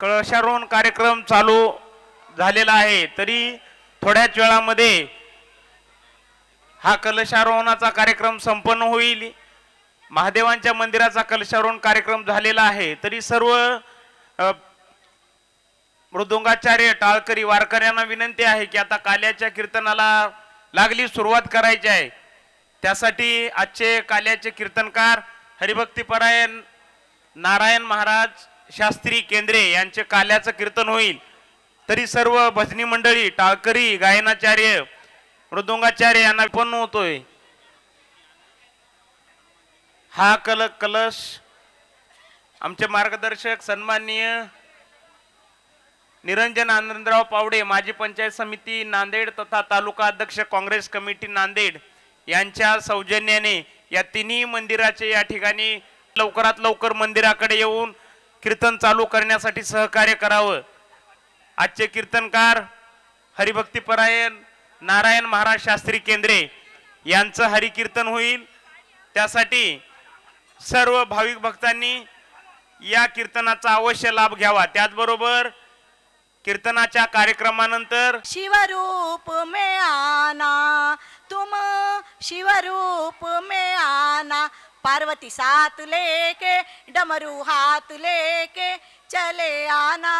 कळशारोहण कार्यक्रम चालू झालेला आहे. तरी थोड्याच वेळामध्ये हा कलशारोहणाचा कार्यक्रम संपन्न होईल. महादेवांच्या मंदिराचा कलशारोहण कार्यक्रम झालेला आहे. तरी सर्व मृदुंगाचार्य टाळकरी वारकऱ्यांना विनंती आहे की आता काल्याच्या कीर्तनाला लागली सुरुवात करायची आहे. त्यासाठी आजचे काल्याचे कीर्तनकार हरिभक्तीपरायण नारायण महाराज शास्त्री केंद्रे यांचे काल्याचं कीर्तन होईल. तरी सर्व भजनी मंडळी टाळकरी गायनाचार्य मृदुंगाचार्य यांना पण होतोय. हा कल कलश आमचे मार्गदर्शक सन्माननीय निरंजन आनंदराव पावडे माजी पंचायत समिती नांदेड तथा तालुका अध्यक्ष काँग्रेस कमिटी नांदेड यांच्या सौजन्याने या तिन्ही मंदिराचे या ठिकाणी लवकरात लवकर मंदिराकडे येऊन कीर्तन चालू करण्यासाठी सहकार्य करावं. आजचे कीर्तनकार हरिभक्तीपरायण नारायण महाराज शास्त्री केंद्रे यांचं हरिकीर्तन होईल. त्यासाठी सर्व भाविक भक्तांनी या कीर्तनाचा अवश्य लाभ घ्यावा. त्याचबरोबर कीर्तनाच्या कार्यक्रमानंतर शिवरूप मे आना तुम शिवरूप मे आना पार्वती साथ लेके डमरू हाथ लेके चले आना।